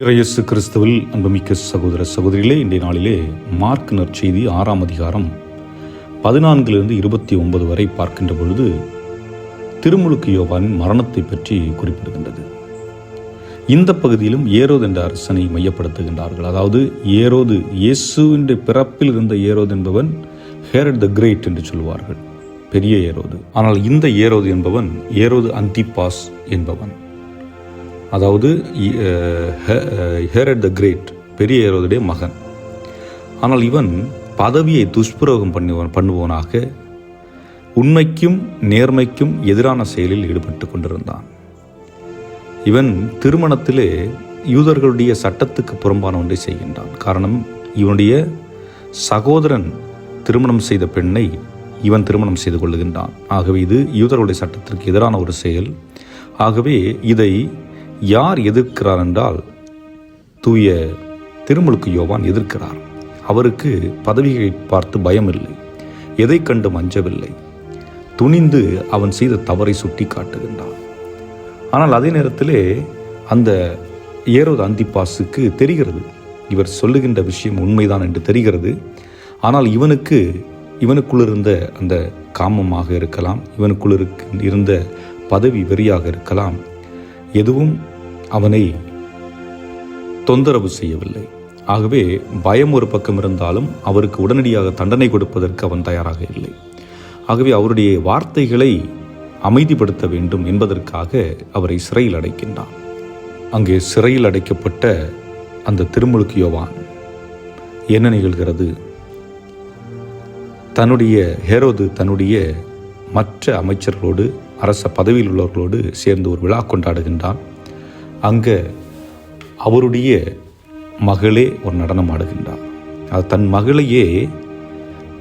இறையசு கிறிஸ்துவில் அன்புமிக்க சகோதர சகோதரிகளே இன்றைய நாளிலே மார்க் நற்செய்தி ஆறாம் அதிகாரம் பதினான்கிலிருந்து இருபத்தி ஒன்பது வரை பார்க்கின்ற பொழுது திருமுழுக்கு யோவானின் மரணத்தை பற்றி குறிப்பிடுகின்றது. இந்த பகுதியிலும் ஏரோது என்ற அரசனை மையப்படுத்துகின்றார்கள். அதாவது ஏரோது இயேசுவின் பிறப்பில் இருந்த ஏரோது என்பவன் ஹேரட் த கிரேட் என்று சொல்வார்கள் பெரிய ஏரோது. ஆனால் இந்த ஏரோது என்பவன் ஏரோது அந்திபாஸ் என்பவன். அதாவது ஹேரட் த கிரேட் பெரிய ஏரோதுடைய மகன். ஆனால் இவன் பதவியை துஷ்பிரயோகம் பண்ணுவன் பண்ணுபவனாக உண்மைக்கும் நேர்மைக்கும் எதிரான செயலில் ஈடுபட்டு கொண்டிருந்தான். இவன் திருமணத்திலே யூதர்களுடைய சட்டத்துக்கு புறம்பான ஒன்றை செய்கின்றான். காரணம் இவனுடைய சகோதரன் திருமணம் செய்த பெண்ணை இவன் திருமணம் செய்து கொள்ளுகின்றான். ஆகவே இது யூதர்களுடைய சட்டத்திற்கு எதிரான ஒரு செயல். ஆகவே இதை யார் எதிர்க்கிறார் என்றால் தூய திருமுழுக்கு யோவான் எதிர்க்கிறார். அவருக்கு பதவியை பார்த்து பயம் இல்லை எதை கண்டு மஞ்சவில்லை. துணிந்து அவன் செய்த தவறை சுட்டி காட்டுகின்றான் ஆனால் அதே நேரத்திலே அந்த ஏரோது அந்திப்பாசுக்கு தெரிகிறது. இவர் சொல்லுகின்ற விஷயம் உண்மைதான் என்று தெரிகிறது. ஆனால் இவனுக்கு இவனுக்குள் இருந்த அந்த காமமாக இருக்கலாம் இவனுக்குள் இருந்த பதவி வெறியாக இருக்கலாம். எதுவும் அவனை தொந்தரவு செய்யவில்லை. ஆகவே பயம் ஒரு பக்கம் இருந்தாலும் அவருக்கு உடனடியாக தண்டனை கொடுப்பதற்கு அவன் தயாராக இல்லை. ஆகவே அவருடைய வார்த்தைகளை அமைதிப்படுத்த வேண்டும் என்பதற்காக அவரை சிறையில் அடைக்கின்றான். அங்கே சிறையில் அடைக்கப்பட்ட அந்த திருமுழுக்கு யோவான் என்ன நிகழ்கிறது? தன்னுடைய ஹேரோது தன்னுடைய மற்ற அமைச்சர்களோடு அரச பதவியில் உள்ளவர்களோடு சேர்ந்து ஒரு விழா கொண்டாடுகின்றான். அங்கே அவருடைய மகளே ஒரு நடனம் ஆடுகின்றார் அது தன் மகளையே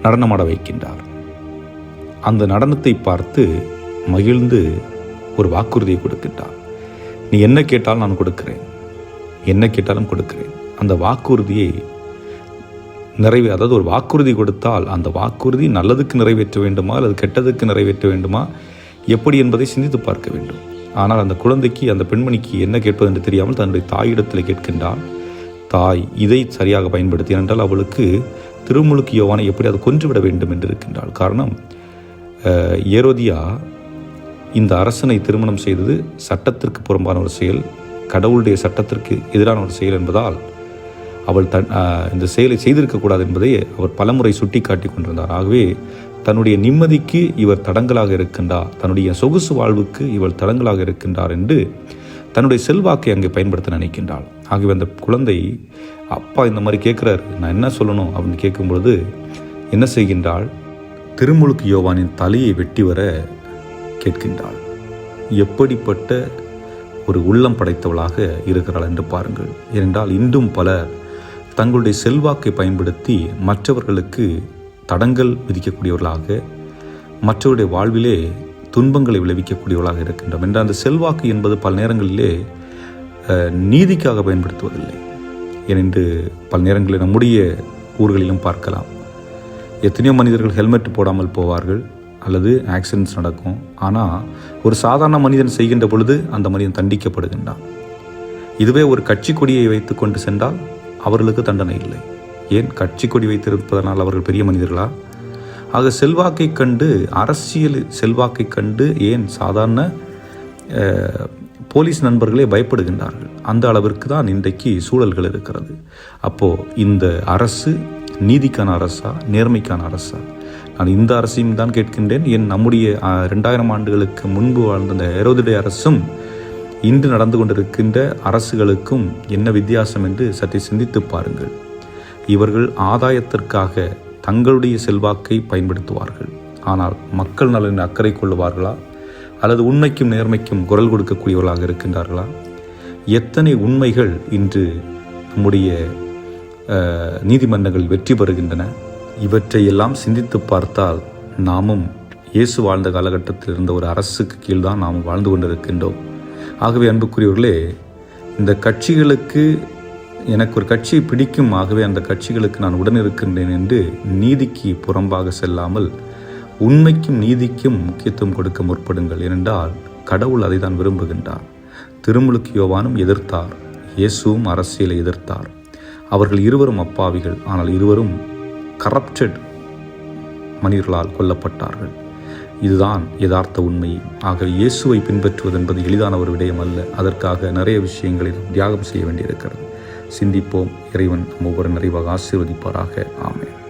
நடனமாட வைக்கின்றார். அந்த நடனத்தை பார்த்து மகிழ்ந்து ஒரு வாக்குறுதியை கொடுக்கின்றார் நீ என்ன கேட்டாலும் நான் கொடுக்கிறேன். என்ன கேட்டாலும் கொடுக்கிறேன். அந்த வாக்குறுதியை நிறைவே அதாவது ஒரு வாக்குறுதி கொடுத்தால் அந்த வாக்குறுதி நல்லதுக்கு நிறைவேற்ற வேண்டுமா அல்லது கெட்டதுக்கு நிறைவேற்ற வேண்டுமா? எப்படி என்பதை சிந்தித்து பார்க்க வேண்டும். ஆனால் அந்த குழந்தைக்கு அந்த பெண்மணிக்கு என்ன கேட்பது என்று தெரியாமல் தன்னுடைய தாயிடத்தில் கேட்கின்றாள் தாய் இதை சரியாக பயன்படுத்தி என்றால் அவளுக்கு திருமுழுக்கு யோவானை எப்படி அதை கொன்றுவிட வேண்டும் என்று இருக்கின்றாள். காரணம் ஏரோதியா இந்த அரசனை திருமணம் செய்தது சட்டத்திற்கு புறம்பான ஒரு செயல் கடவுளுடைய சட்டத்திற்கு எதிரான ஒரு செயல் என்பதால் அவள் தன் இந்த செயலை செய்திருக்கக்கூடாது என்பதை அவர் பலமுறை சுட்டி காட்டி கொண்டிருந்தார். ஆகவே தன்னுடைய நிம்மதிக்கு இவர் தடங்கலாக இருக்கின்றார். தன்னுடைய சொகுசு வாழ்வுக்கு இவள் தடங்கலாக இருக்கின்றார் என்று தன்னுடைய செல்வாக்கை அங்கே பயன்படுத்த நினைக்கின்றாள். ஆகவே அந்த குழந்தை அப்பா இந்த மாதிரி கேட்குறாரு நான் என்ன சொல்லணும்? அப்படின்னு கேட்கும்பொழுது என்ன செய்கின்றாள்? திருமுழுக்கு யோவானின் தலையை வெட்டி வர கேட்கின்றாள். எப்படிப்பட்ட ஒரு உள்ளம் படைத்தவளாக இருக்கிறாள் என்று பாருங்கள். ஏனென்றால் இன்றும் பலர் தங்களுடைய செல்வாக்கை பயன்படுத்தி மற்றவர்களுக்கு தடங்கள் விதிக்கக்கூடியவர்களாக மற்றவருடைய வாழ்விலே துன்பங்களை விளைவிக்கக்கூடியவர்களாக இருக்கின்றோம். என்ற அந்த செல்வாக்கு என்பது பல நேரங்களிலே நீதிக்காக பயன்படுத்துவதில்லை. ஏனென்று பல நேரங்களில் நம்முடைய ஊர்களிலும் பார்க்கலாம். எத்தனையோ மனிதர்கள் ஹெல்மெட் போடாமல் போவார்கள் அல்லது ஆக்சிடென்ட்ஸ் நடக்கும். ஆனால் ஒரு சாதாரண மனிதன் செய்கின்ற பொழுது அந்த மனிதன் தண்டிக்கப்படுகின்றான். இதுவே ஒரு கட்சி கொடியை வைத்து கொண்டு சென்றால் அவர்களுக்கு தண்டனை இல்லை. ஏன் கட்சி கொடி வைத்திருப்பதனால் அவர்கள் பெரிய மனிதர்களா? ஆக செல்வாக்கை கண்டு அரசியல் செல்வாக்கை கண்டு ஏன் சாதாரண போலீஸ் நண்பர்களே பயப்படுகின்றார்கள்? அந்த அளவிற்கு தான் இன்றைக்கு சூழல்கள் இருக்கிறது. அப்போது இந்த அரசு நீதிக்கான அரசா நேர்மைக்கான அரசா? நான் இந்த அரசையும் தான் கேட்கின்றேன். என் நம்முடைய ரெண்டாயிரம் ஆண்டுகளுக்கு முன்பு வாழ்ந்த அந்த அரசும் இன்று நடந்து கொண்டிருக்கின்ற அரசுகளுக்கும் என்ன வித்தியாசம் என்று சற்றே சிந்தித்து பாருங்கள். இவர்கள் ஆதாயத்திற்காக தங்களுடைய செல்வாக்கை பயன்படுத்துவார்கள். ஆனால் மக்கள் நலனில் அக்கறை கொள்ளுவார்களா? அல்லது உண்மைக்கும் நேர்மைக்கும் குரல் கொடுக்கக்கூடியவர்களாக இருக்கின்றார்களா? எத்தனை உண்மைகள் இன்று நம்முடைய நீதிமன்றங்கள் வெற்றி பெறுகின்றன? இவற்றையெல்லாம் சிந்தித்து பார்த்தால் நாமும் இயேசு வாழ்ந்த காலகட்டத்தில் இருந்த ஒரு அரசுக்கு கீழ்தான் நாம் வாழ்ந்து கொண்டிருக்கின்றோம். ஆகவே அன்புக்குரியவர்களே இந்த கட்சிகளுக்கு எனக்கு ஒரு கட்சியை பிடிக்கும். ஆகவே அந்த கட்சிகளுக்கு நான் உடன் இருக்கின்றேன் என்று நீதிக்கு புறம்பாக செல்லாமல் உண்மைக்கும் நீதிக்கும் முக்கியத்துவம் கொடுக்க முற்படுங்கள். ஏனென்றால் கடவுள் அதை தான் விரும்புகின்றார். திருமுழுக்கு யோவானும் எதிர்த்தார். இயேசுவும் அரசியலை எதிர்த்தார். அவர்கள் இருவரும் அப்பாவிகள். ஆனால் இருவரும் கரப்டட் மனிதர்களால் கொல்லப்பட்டார்கள். இதுதான் யதார்த்த உண்மை. ஆக இயேசுவை பின்பற்றுவது என்பது எளிதான ஒரு விடயம் அல்ல. அதற்காக நிறைய விஷயங்களை தியாகம் செய்ய வேண்டியிருக்கிறது. சிந்திப்போம். இறைவன் நம்ம ஒவ்வொரு நிறைவாக ஆசீர்வதிப்பாராக. ஆமேன்.